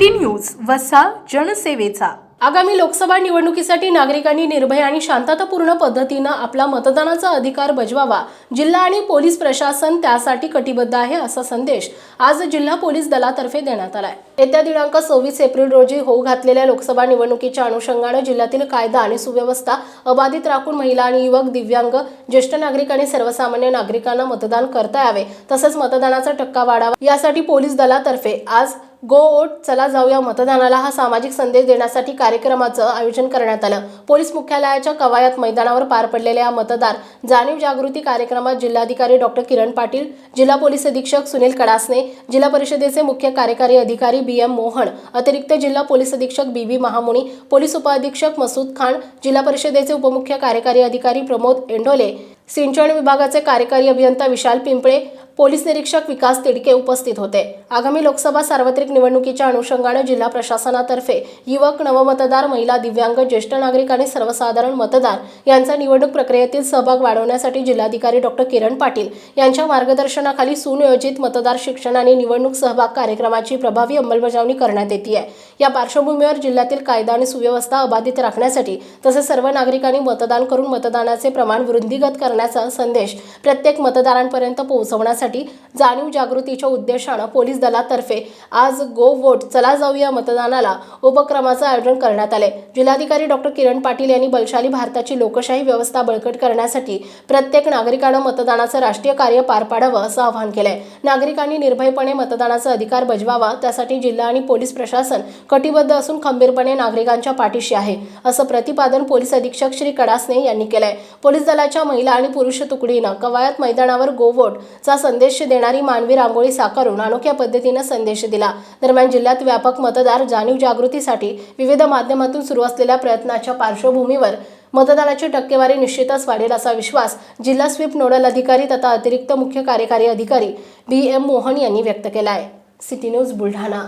City news वसा जनसेवेचा. आगामी लोकसभा निवडणुकीसाठी नागरिकांनी निर्भय आणि शांततापूर्ण पद्धतीनं आपला मतदानाचा अधिकार बजवावा. जिल्हा आणि पोलीस प्रशासन त्यासाठी कटिबद्ध आहे असा संदेश आज जिल्हा पोलीस दलातर्फे देण्यात आलाय. येत्या दिनांक सव्वीस एप्रिल रोजी होऊ घातलेल्या लोकसभा निवडणुकीच्या अनुषंगानं जिल्ह्यातील कायदा आणि सुव्यवस्था अबाधित राखून महिला आणि युवक दिव्यांग ज्येष्ठ नागरिक आणि सर्वसामान्य नागरिकांना मतदान करता यावे तसंच मतदानाचा टक्का वाढावा यासाठी पोलीस दलातर्फे आज गो ओट चला जाऊया मतदानाला हा सामाजिक संदेश देण्यासाठी कार्यक्रमाचं आयोजन करण्यात आलं. पोलीस मुख्यालयाच्या कवायत मैदानावर पार पडलेल्या या मतदार जाणीव जागृती कार्यक्रमात जिल्हाधिकारी डॉक्टर किरण पाटील जिल्हा पोलीस अधीक्षक सुनील कडासने जिल्हा परिषदेचे मुख्य कार्यकारी अधिकारी बी एम मोहन अतिरिक्त जिल्हा पोलीस अधीक्षक बी बी महामुनी पोलीस उपअधीक्षक मसूद खान जिल्हा परिषदेचे उपमुख्य कार्यकारी अधिकारी प्रमोद एंडोले सिंचन विभागाचे कार्यकारी अभियंता विशाल पिंपळे पोलीस निरीक्षक विकास तिडके उपस्थित होते. आगामी लोकसभा सार्वत्रिक निवडणुकीच्या अनुषंगानं जिल्हा प्रशासनातर्फे युवक नवमतदार महिला दिव्यांग ज्येष्ठ नागरिक आणि सर्वसाधारण मतदार यांचा निवडणूक प्रक्रियेतील सहभाग वाढवण्यासाठी जिल्हाधिकारी डॉक्टर किरण पाटील यांच्या मार्गदर्शनाखाली सुनियोजित मतदार शिक्षण आणि निवडणूक सहभाग कार्यक्रमाची प्रभावी अंमलबजावणी करण्यात येते. आहे या पार्श्वभूमीवर जिल्ह्यातील कायदा आणि सुव्यवस्था अबाधित राखण्यासाठी तसेच सर्व नागरिकांनी मतदान करून मतदानाचे प्रमाण वृद्धिगत करण्याचा संदेश प्रत्येक मतदारांपर्यंत पोहोचवण्यासाठी जाणीव जागृतीच्या उद्देशानं पोलीस दलातर्फे आज गो वोट चला जाऊया मतदानाला उपक्रमाचं आयोजन करण्यात आले जिल्हाधिकारी डॉक्टर किरण पाटील यांनी बलशाली भारताची लोकशाही व्यवस्था बळकट करण्यासाठी प्रत्येक नागरिकानं मतदानाचं राष्ट्रीय कार्य पार पाडावं असं आवाहन केलंय. नागरिकांनी निर्भयपणे मतदानाचा अधिकार बजवावा त्यासाठी जिल्हा आणि पोलीस प्रशासन कटिबद्ध असून खंबीरपणे नागरिकांच्या पाठीशी आहे असं प्रतिपादन पोलीस अधीक्षक श्री कडासने यांनी केलंय. पोलीस दलाच्या महिला आणि पुरुष तुकडीनं कवायत मैदानावर गोवोट चा संदेश देणारी मानवी रांगोळी साकारून अनोख्या पद्धतीनं संदेश दिला. दरम्यान जिल्ह्यात व्यापक मतदार जाणीव जागृतीसाठी विविध माध्यमातून सुरू असलेल्या प्रयत्नाच्या पार्श्वभूमीवर मतदानाची टक्केवारी निश्चितच वाढेल असा विश्वास जिल्हा स्वीप नोडल अधिकारी तथा अतिरिक्त मुख्य कार्यकारी अधिकारी बी एम मोहन यांनी व्यक्त केला आहे सिटी न्यूज बुलढाणा.